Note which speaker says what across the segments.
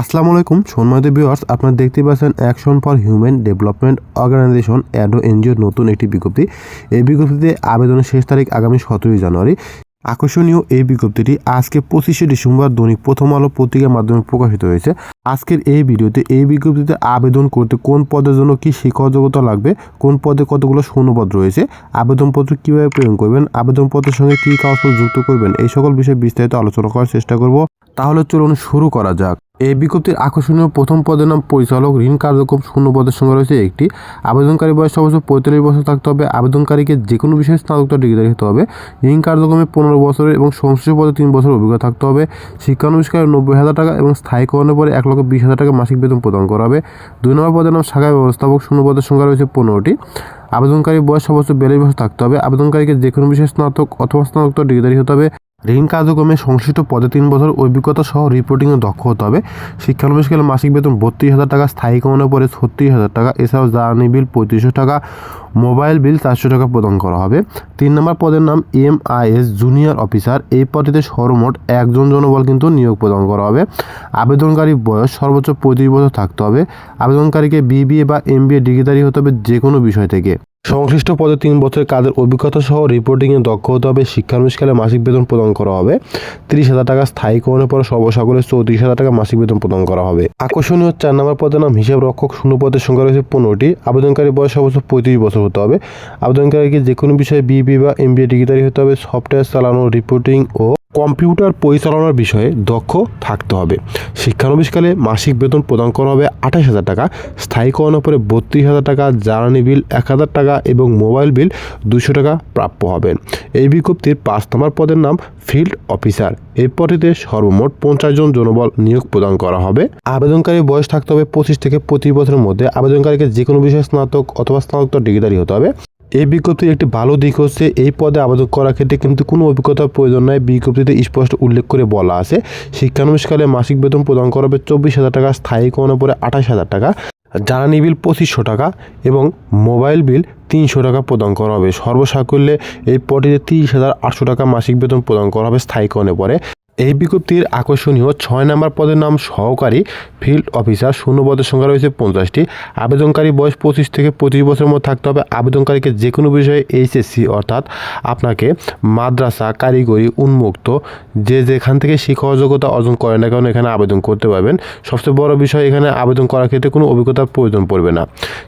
Speaker 1: আসসালামু আলাইকুম সম্মানিত ভিউয়ার্স আপনারা দেখতে পাচ্ছেন action for human development organization ADO এনজিওর নতুন একটি বিজ্ঞপ্তি। এই বিজ্ঞপ্তিতে আবেদনের শেষ তারিখ আগামী সতেরোই জানুয়ারি। আকর্ষণীয় এই বিজ্ঞপ্তিটি আজকে পঁচিশে ডিসেম্বর দৈনিক প্রথম আলো পত্রিকার মাধ্যমে প্রকাশিত হয়েছে। আজকের এই ভিডিওতে এই বিজ্ঞপ্তিতে আবেদন করতে কোন পদের জন্য কি শিক্ষাযোগ্যতা লাগবে, কোন পদে কতগুলো শূন্যপদ রয়েছে, আবেদনপত্র কীভাবে প্রেরণ করবেন, আবেদনপত্রের সঙ্গে কী কাগজপত্র যুক্ত করবেন, এই সকল বিষয়ে বিস্তারিত আলোচনা করার চেষ্টা করব। তাহলে চলুন শুরু করা যাক। এই বিজ্ঞপ্তির আকর্ষণীয় প্রথম পদের নাম পরিচালক ঋণ কার্যক্রম শূন্য পদের সঙ্গে রয়েছে একটি। আবেদনকারী বয়স সর্বোচ্চ পঁয়তাল্লিশ বছর থাকতে হবে। আবেদনকারীকে যে কোনো বিষয়ে স্নাতকোত্তর ডিগ্রি হতে হবে। ঋণ কার্যক্রমে পনেরো বছরের এবং সংশ্লিষ্ট পদে তিন বছর অভিজ্ঞতা থাকতে হবে। শিক্ষানবিষ্কারে নব্বই হাজার টাকা এবং স্থায়ীকরণের পরে এক লক্ষ বিশ হাজার টাকা মাসিক বেতন প্রদান করা হবে। দুই নম্বর পদের নাম শাখা ব্যবস্থাপক শূন্য পদের সংখ্যা রয়েছে পনেরোটি। আবেদনকারী বয়স সর্বোচ্চ বিয়াল্লিশ বছর থাকতে হবে। আবেদনকারীকে যে কোনো বিষয়ে স্নাতক অথবা স্নাতকোত্তর ডিগ্রি হতে হবে। ঋণ কার্যক্রমে সংশ্লিষ্ট পদে তিন বছর অভিজ্ঞতা সহ রিপোর্টিংয়ে দক্ষ হতে হবে। শিক্ষানবিষ্কালে মাসিক বেতন বত্রিশ হাজার টাকা, স্থায়ী কমানোর পরে ছত্রিশ হাজার টাকা, এছাড়াও জ্বালানি বিল পঁয়ত্রিশশো টাকা, মোবাইল বিল চারশো টাকা প্রদান করা হবে। তিন নম্বর পদের নাম এম আইএস জুনিয়র অফিসার। এই পদটিতে সর্বমোট একজন জনবল কিন্তু নিয়োগ প্রদান করা হবে। আবেদনকারী বয়স সর্বোচ্চ পঁয়ত্রিশ বছর থাকতে হবে। আবেদনকারীকে বিবিএ বা এম এমবিএ ডিগ্রিধারী হতে হবে যে কোনো বিষয় থেকে। সংশ্লিষ্ট পদে তিন বছরের কাজের অভিজ্ঞতা সহ রিপোর্টিংয়ে দক্ষ হতে হবে, শিক্ষানুষ্ঠানে মাসিক বেতন প্রদান করা হবে। তিরিশ হাজার টাকা স্থায়ীকরণের পর সর্বসাকলে চৌত্রিশ হাজার টাকা মাসিক বেতন প্রদান করা হবে। আকর্ষণীয় চার নম্বর পদের নাম হিসাব রক্ষক শূন্য পদের সংখ্যা রয়েছে পনেরোটি। আবেদনকারী বয়স সর্বোচ্চ পঁয়ত্রিশ বছর হতে হবে। আবেদনকারীকে যে কোনো বিষয়ে বিবি বা এমবিএ ডিগ্রিধারী হতে হবে। সফটওয়্যার চালানো রিপোর্টিং ও কম্পিউটার পরিচালনার বিষয়ে দক্ষ থাকতে হবে। শিক্ষানবিষ্কালে মাসিক বেতন প্রদান করা হবে আঠাশ হাজার টাকা, স্থায়ীকরণের পরে বত্রিশ হাজার টাকা, জ্বালানি বিল এক হাজার টাকা এবং মোবাইল বিল দুশো টাকা প্রাপ্য হবেন এই বিজ্ঞপ্তির পাঁচ নম্বর পদের নাম ফিল্ড অফিসার। এই পদটিতে সর্বমোট পঞ্চাশ জন জনবল নিয়োগ প্রদান করা হবে। আবেদনকারী বয়স থাকতে হবে পঁচিশ থেকে পঁচিশ বছরের মধ্যে। আবেদনকারীকে যে কোনো বিষয়ে স্নাতক অথবা স্নাতক ডিগ্রিধারী হতে হবে। এই বিজ্ঞপ্তির একটি ভালো দিক হচ্ছে এই পদে আবেদন করার ক্ষেত্রে কিন্তু কোনো অভিজ্ঞতার প্রয়োজন নয় বিজ্ঞপ্তিতে স্পষ্ট উল্লেখ করে বলা আছে শিক্ষানবিষ্কালে মাসিক বেতন প্রদান করা হবে চব্বিশ হাজার টাকা, স্থায়ী স্থায়ীকরণের পরে আঠাশ হাজার টাকা, জ্বালানি বিল পঁচিশশো টাকা এবং মোবাইল বিল তিনশো টাকা প্রদান করা হবে। সর্বসাকল্যে এই পদটিতে তিরিশ হাজার আটশো টাকা মাসিক বেতন প্রদান করা হবে স্থায়ীকরণের পরে। এই বিজ্ঞপ্তির আকর্ষণীয় ছয় নম্বর পদের নাম সহকারী ফিল্ড অফিসার শূন্য পদের সংখ্যা রয়েছে পঞ্চাশটি। আবেদনকারী বয়স পঁচিশ থেকে পঁচিশ বছরের মধ্যে থাকতে হবে। আবেদনকারীকে যে কোনো বিষয়ে এইচএসসি অর্থাৎ আপনাকে মাদ্রাসা, কারিগরি, উন্মুক্ত, যে যেখান থেকে শিক্ষা যোগ্যতা অর্জন করে না কেন এখানে আবেদন করতে পারবেন। সবচেয়ে বড় বিষয়, এখানে আবেদন করার ক্ষেত্রে কোনো অভিজ্ঞতার প্রয়োজন পড়বে না।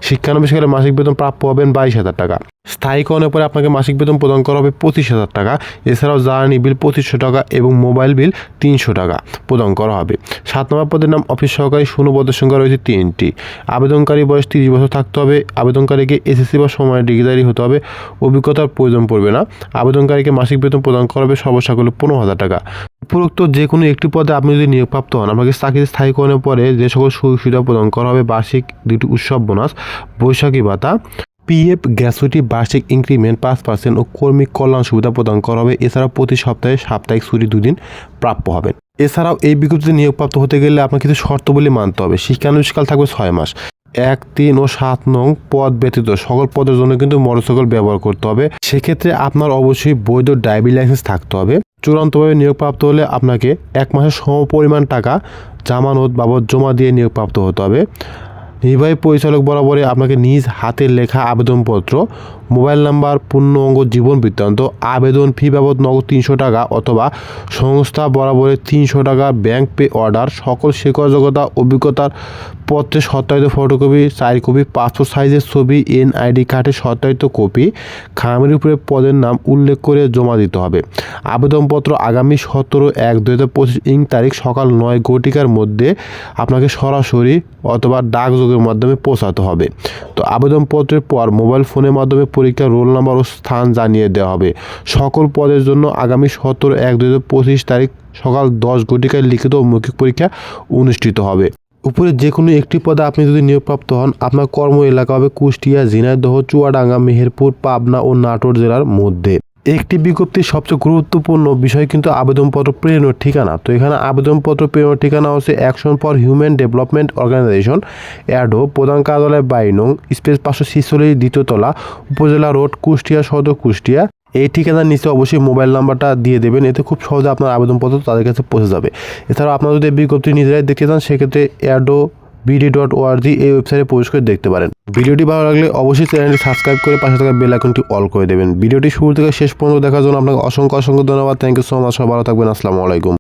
Speaker 1: শিক্ষানবিষ্কারে মাসিক বেতন প্রাপ্য হবেন বাইশ হাজার টাকা। স্থায়ীকরণের পরে আপনাকে মাসিক বেতন প্রদান করা হবে পঁচিশ হাজার টাকা। এছাড়াও জ্বালানি বিল পঁচিশশো টাকা এবং মোবাইল বিল তিনশো টাকা প্রদান করা হবে। সাত নম্বর পদের নাম অফিস সহকারী শূন্য পদের সংখ্যা রয়েছে তিনটি। আবেদনকারী বয়স তিরিশ বছর থাকতে হবে। আবেদনকারীকে এসএসসি বা সময় ডিগ্রিধারী হতে হবে। অভিজ্ঞতার প্রয়োজন পড়বে না। আবেদনকারীকে মাসিক বেতন প্রদান করা হবে সর্বসাকলে পনেরো হাজার টাকা। উপরোক্ত যে কোনো একটি পদে আপনি যদি নিয়োগপ্রাপ্ত হন, আপনাকে চাকরিতে স্থায়ীকরণের পরে যে সকল সুযোগ সুবিধা প্রদান করা হবে, বার্ষিক দুটি উৎসব বোনাস, বৈশাখী ভাতা পিএফ গ্র্যাচুইটি বার্ষিক ইনক্রিমেন্ট পাঁচ পার্সেন্ট ও কর্মী কল্যাণ সুবিধা প্রদান করা হবে। এছাড়াও প্রতি সপ্তাহে সাপ্তাহিক ছুটি দুদিন প্রাপ্য হবেন এছাড়াও এই বিজ্ঞপ্তিতে নিয়োগপ্রাপ্ত হতে গেলে আপনার কিছু শর্তবলী মানতে হবে। শিক্ষানুষ্কাল থাকবে ছয় মাস। এক, তিন ও সাত নং পদ ব্যতীত সকল পদের জন্য কিন্তু মোটরসাইকেল ব্যবহার করতে হবে। সেক্ষেত্রে আপনার অবশ্যই বৈধ ড্রাইভিং লাইসেন্স থাকতে হবে। চূড়ান্তভাবে নিয়োগপ্রাপ্ত হলে আপনাকে এক মাসের সমপরিমাণ টাকা জামানত বাবদ জমা দিয়ে নিয়োগপ্রাপ্ত হতে হবে। নির্বাহী পরিচালক বরাবরে আপনাকে নিজ হাতের লেখা আবেদনপত্র মোবাইল নাম্বার, পূর্ণ অঙ্গ জীবন বৃত্তান্ত, আবেদন ফি বাবদ নগদ তিনশো টাকা অথবা সংস্থা বরাবরের তিনশো টাকা ব্যাংক পে অর্ডার, সকল শিক্ষাযোগ্যতা অভিজ্ঞতার পত্রে সত্যায়িত ফটোকপি চার কপি, পাসপোর্ট সাইজের ছবি, এনআইডি কার্ডের সত্যায়িত কপি, খামের উপরে পদের নাম উল্লেখ করে জমা দিতে হবে। আবেদনপত্র আগামী সতেরো এক দু হাজার পঁচিশ ইং তারিখ সকাল নয় ঘটিকার মধ্যে আপনাকে সরাসরি অথবা ডাকযোগের মাধ্যমে পৌঁছাতে হবে। তো আবেদনপত্রের পর মোবাইল ফোনের মাধ্যমে পরীক্ষার রোল নাম্বার ও স্থান জানিয়ে দেওয়া হবে। সকল পদের জন্য আগামী সতেরো এক দু তারিখ সকাল দশ ঘটিকায় লিখিত মৌখিক পরীক্ষা অনুষ্ঠিত হবে। উপরে যে কোনো একটি পদে আপনি যদি নিয়োগপ্রাপ্ত হন, আপনার কর্ম এলাকা হবে কুষ্টিয়া, ঝিনাইদহ, চুয়াডাঙ্গা, মেহেরপুর, পাবনা ও নাটোর জেলার মধ্যে। একটি বিজ্ঞপ্তির সবচেয়ে গুরুত্বপূর্ণ বিষয় কিন্তু আবেদনপত্র প্রেরণের ঠিকানা। তো এখানে আবেদনপত্র প্রেরণের ঠিকানা হচ্ছে action for human development organization ADO প্রধান কার্যালয় বাইনং, স্পেস পাঁচশো ছিচল্লিশ দ্বিতীয়তলা উপজেলা রোড, কুষ্টিয়া, সদর কুষ্টিয়া। এই ঠিকানার নিচে অবশ্যই মোবাইল নাম্বারটা দিয়ে দেবেন, এতে খুব সহজে আপনার আবেদনপত্র তাদের কাছে পৌঁছে যাবে। এছাড়াও আপনারা যদি বিজ্ঞপ্তি নিজেরাই দেখতে চান, সেক্ষেত্রে অ্যাডো বিডি ডট ওআরজি এই ওয়েবসাইটে প্রবেশ করে দেখতে পারেন। ভিডিওটি ভালো লাগলে অবশ্যই চ্যানেলটি সাবস্ক্রাইব করে পাশে থাকা বেল আইকনটি অল করে দেবেন। ভিডিওটি শুরু থেকে শেষ পর্যন্ত দেখার জন্য আপনাকে অসংখ্য অসংখ্য ধন্যবাদ। থ্যাংক ইউ সো মাচ সব ভালো থাকবেন। আসসালামু আলাইকুম।